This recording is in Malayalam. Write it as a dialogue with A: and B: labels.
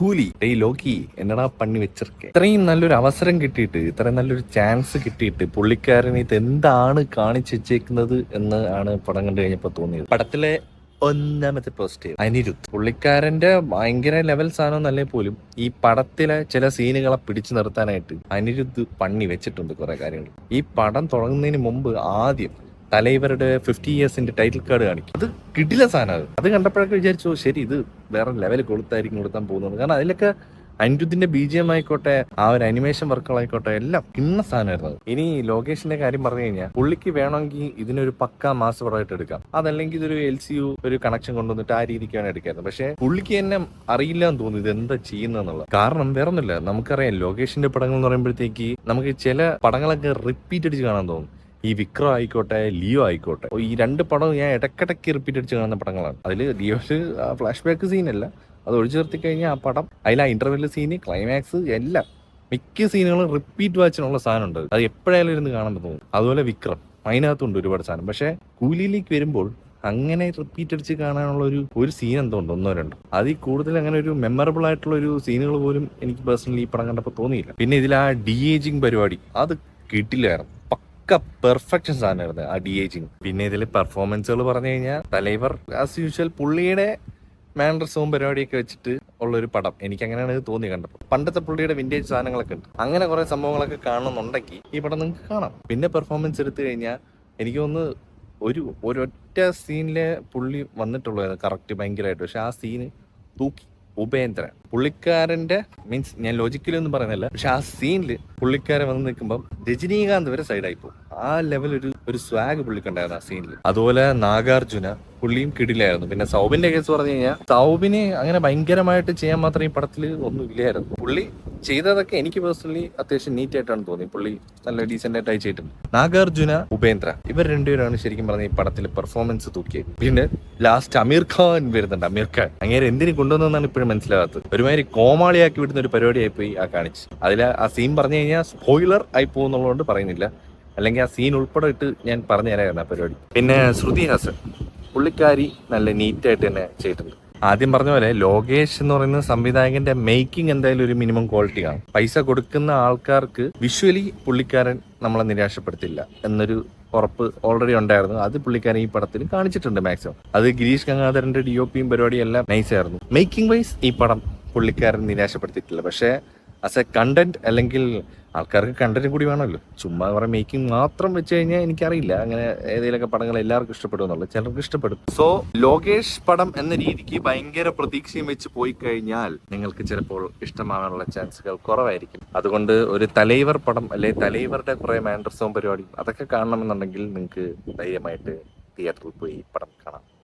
A: കൂലി. ഡേ ലോക്കി എന്നടാ പണി വെച്ചിരിക്കെ? ഇത്രയും നല്ലൊരു അവസരം കിട്ടിയിട്ട് ഇത്രയും നല്ലൊരു ചാൻസ് കിട്ടിയിട്ട് പുള്ളിക്കാരൻ ഇത് എന്താണ് കാണിച്ചു വെച്ചേക്കുന്നത് എന്ന് ആണ് പടം കണ്ടു കഴിഞ്ഞപ്പോ തോന്നിയത്. പടത്തിലെ ഒന്നാമത്തെ പോസിറ്റീവ് അനിരുദ്ധ്. പുള്ളിക്കാരന്റെ ഭയങ്കര ലെവൽ സാധനം എന്നല്ലേ പോലും ഈ പടത്തിലെ ചില സീനുകളെ പിടിച്ചു നിർത്താനായിട്ട് അനിരുദ്ധ് പണി വെച്ചിട്ടുണ്ട് കുറെ കാര്യങ്ങൾ. ഈ പടം തുടങ്ങുന്നതിന് മുമ്പ് ആദ്യം തലൈവരുടെ ഫിഫ്റ്റി ഇയേഴ്സിന്റെ ടൈറ്റിൽ കാർഡ് കാണിക്കും. അത് കിട്ടില്ല സാധനം അത്. അത് കണ്ടപ്പോഴൊക്കെ വിചാരിച്ചു ശരി ഇത് വേറെ ലെവൽ കൊടുത്തായിരിക്കും കൊടുത്താൻ പോകുന്നത് കാരണം അതിലൊക്കെ അനിരുദ്ധിന്റെ ബി ജി എം ആയിക്കോട്ടെ ആ ഒരു അനിമേഷൻ വർക്കുകളായിക്കോട്ടെ എല്ലാം ഇന്ന സാധനമായിരുന്നു. ഇനി ലോകേഷിന്റെ കാര്യം പറഞ്ഞു കഴിഞ്ഞാൽ പുള്ളിക്ക് വേണമെങ്കിൽ ഇതിനൊരു പക്ക മാസ് പ്രൊഡക്റ്റ് എടുക്കാം. അതല്ലെങ്കിൽ ഇതൊരു എൽ സി യു ഒരു കണക്ഷൻ കൊണ്ടുവന്നിട്ട് ആ രീതിക്ക് വേണം എടുക്കായിരുന്നു പക്ഷെ പുള്ളിക്ക് എന്നെ അറിയില്ല എന്ന് തോന്നുന്നു ഇത് എന്താ ചെയ്യുന്നതെന്നുള്ളത് കാരണം വേറൊന്നുമില്ല. നമുക്കറിയാം ലോകേഷിന്റെ പടങ്ങൾ എന്ന് പറയുമ്പോഴത്തേക്ക് നമുക്ക് ചില പടങ്ങളൊക്കെ റിപ്പീറ്റ് അടിച്ച് കാണാൻ തോന്നും. ഈ വിക്രം ആയിക്കോട്ടെ ലിയോ ആയിക്കോട്ടെ. ഈ രണ്ട് പടം ഞാൻ ഇടക്കിടക്ക് റിപ്പീറ്റ് അടിച്ച് കാണുന്ന പടങ്ങളാണ്. അതിൽ ലിയോസ് ഫ്ലാഷ് ബാക്ക് സീനല്ല അത് ഒഴിച്ചു നിർത്തി കഴിഞ്ഞാൽ ആ പടം അതിൽ ആ ഇന്റർവെൽ സീന് ക്ലൈമാക്സ് എല്ലാം. മിക്ക സീനുകളും റിപ്പീറ്റ് വാച്ചിനുള്ള സാധനം ഉണ്ട് അത് എപ്പോഴായാലും ഇരുന്ന് കാണാൻ തോന്നും അതുപോലെ വിക്രം അതിനകത്തുണ്ട് ഒരുപാട് സാധനം. പക്ഷേ കൂലിയിലേക്ക് വരുമ്പോൾ അങ്ങനെ റിപ്പീറ്റ് അടിച്ച് കാണാനുള്ള ഒരു ഒരു സീൻ എന്തോ ഉണ്ട് ഒന്നോ രണ്ടോ? അതിൽ കൂടുതൽ അങ്ങനെ ഒരു മെമ്മറബിൾ ആയിട്ടുള്ള ഒരു സീനുകൾ പോലും എനിക്ക് പേഴ്സണലി ഈ പടം കണ്ടപ്പോൾ തോന്നിയില്ല. പിന്നെ ഇതിൽ ആ ഡി ഏജിങ് പരിപാടി അത് കിട്ടില്ലായിരുന്നു. പക്ക പെർഫെക്ഷൻ സാധനമായിരുന്നു ആ ഡി ഏജിങ് പിന്നെ ഇതിൽ പെർഫോമൻസുകൾ പറഞ്ഞു കഴിഞ്ഞാൽ തലൈവർ ആസ് യൂഷ്വൽ പുള്ളിയുടെ മാൻഡ്രസവും പരിപാടിയൊക്കെ വെച്ചിട്ട് ഉള്ളൊരു പടം. എനിക്ക് അങ്ങനെയാണ് ഇത് തോന്നി കണ്ടപ്പോൾ പണ്ടത്തെ പുള്ളിയുടെ വിന്റേജ് സാധനങ്ങളൊക്കെ ഉണ്ട്. അങ്ങനെ കുറേ സംഭവങ്ങളൊക്കെ കാണണമെന്നുണ്ടെങ്കിൽ ഈ പടം നിങ്ങൾക്ക് കാണാം. പിന്നെ പെർഫോമൻസ് എടുത്തു കഴിഞ്ഞാൽ എനിക്ക് തോന്നുന്നു ഒരു ഒരൊറ്റ സീനിലെ പുള്ളി വന്നിട്ടുള്ളത് കറക്റ്റ് ഭയങ്കരമായിട്ട് പക്ഷെ ആ സീന് തൂക്കി ഉപേന്ദ്രൻ. പുള്ളിക്കാരന്റെ മീൻസ് ഞാൻ ലോജിക്കലി ഒന്നും പറയുന്നില്ല പക്ഷെ ആ സീനിൽ പുള്ളിക്കാരൻ വന്ന് നിൽക്കുമ്പോൾ രജനീകാന്ത് വരെ സൈഡായി പോകും ആ ലെവൽ ഒരു ഒരു സ്വാഗ് പുള്ളിക്കുണ്ടായിരുന്നു ആ സീനിൽ അതുപോലെ നാഗാർജുന പുള്ളിയും കിടിലായിരുന്നു. പിന്നെ സൗബിന്റെ കേസ് പറഞ്ഞു കഴിഞ്ഞാൽ സൗബിന് അങ്ങനെ ഭയങ്കരമായിട്ട് ചെയ്യാൻ മാത്രം ഈ പടത്തിൽ ഒന്നും ഇല്ലായിരുന്നു. പുള്ളി ചെയ്തതൊക്കെ എനിക്ക് പേഴ്സണലി അത്യാവശ്യം നീറ്റ് ആയിട്ടാണ് തോന്നി പുള്ളി നല്ല ഡീസെന്റ് ആയിട്ട് അയച്ചിട്ടുണ്ട് നാഗാർജുന ഉപേന്ദ്ര ഇവർ രണ്ടുപേരാണ് ശരിക്കും പറഞ്ഞ ഈ പടത്തിൽ പെർഫോമൻസ് തൂക്കിയത്. പിന്നെ ലാസ്റ്റ് അമീർ ഖാൻ വരുന്നുണ്ട്. അമീർ ഖാൻ. അങ്ങനെ എന്തിനു കൊണ്ടുവന്നെന്നാണ് ഇപ്പോഴും മനസ്സിലാകാത്തത് ഒരുമാതിരി കോമാളിയാക്കി വിടുന്ന ഒരു പരിപാടിയായി പോയി ആ കാണിച്ച്. അതിൽ ആ സീൻ പറഞ്ഞു കഴിഞ്ഞാൽ സ്പോയിലർ ആയി പോകുന്നുള്ളതുകൊണ്ട് പറയുന്നില്ല. അല്ലെങ്കിൽ ആ സീൻ ഉൾപ്പെടെ ഇട്ട് ഞാൻ പറഞ്ഞു തരായിരുന്നു ആ പരിപാടി. പിന്നെ ശ്രുതി ഹാസൻ പുള്ളിക്കാരി നല്ല നീറ്റായിട്ട് തന്നെ ചെയ്തിട്ടുണ്ട്. ആദ്യം പറഞ്ഞ പോലെ ലോകേഷ് എന്ന് പറയുന്ന സംവിധായകന്റെ മേക്കിംഗ് എന്തായാലും ഒരു മിനിമം ക്വാളിറ്റി ആണ്. പൈസ കൊടുക്കുന്ന ആൾക്കാർക്ക് വിഷ്വലി പുള്ളിക്കാരൻ നമ്മളെ നിരാശപ്പെടുത്തില്ല എന്നൊരു ഉറപ്പ് ഓൾറെഡി ഉണ്ടായിരുന്നു. അത് പുള്ളിക്കാരൻ ഈ പടത്തിൽ കാണിച്ചിട്ടുണ്ട് മാക്സിമം അത് ഗിരീഷ് ഗംഗാധരന്റെ ഡി ഒ പിയും പരിപാടിയും എല്ലാം നൈസായിരുന്നു മേക്കിംഗ് വൈസ് ഈ പടം പുള്ളിക്കാരൻ നിരാശപ്പെടുത്തിയിട്ടില്ല. പക്ഷേ ആസ് എ കണ്ടന്റ് അല്ലെങ്കിൽ ആൾക്കാർക്ക് കണ്ടന്റ് കൂടി വേണമല്ലോ. ചുമ്മാ കുറെ മേക്കിംഗ് മാത്രം വെച്ച് കഴിഞ്ഞാൽ എനിക്കറിയില്ല. അങ്ങനെ ഏതെങ്കിലുമൊക്കെ പടങ്ങൾ എല്ലാവർക്കും ഇഷ്ടപ്പെടും എന്നുള്ളത് ചിലർക്ക് ഇഷ്ടപ്പെടും. സോ ലോകേഷ് പടം എന്ന രീതിക്ക് ഭയങ്കര പ്രതീക്ഷയും വെച്ച് പോയി കഴിഞ്ഞാൽ നിങ്ങൾക്ക് ചിലപ്പോൾ ഇഷ്ടമാകാനുള്ള ചാൻസുകൾ കുറവായിരിക്കും. അതുകൊണ്ട് ഒരു തലൈവർ പടം അല്ലെങ്കിൽ തലൈവറുടെ കുറെ മാൻഡർസവും പരിപാടിയും അതൊക്കെ കാണണമെന്നുണ്ടെങ്കിൽ നിങ്ങൾക്ക് ധൈര്യമായിട്ട് തിയേറ്ററിൽ പോയി പടം കാണാം.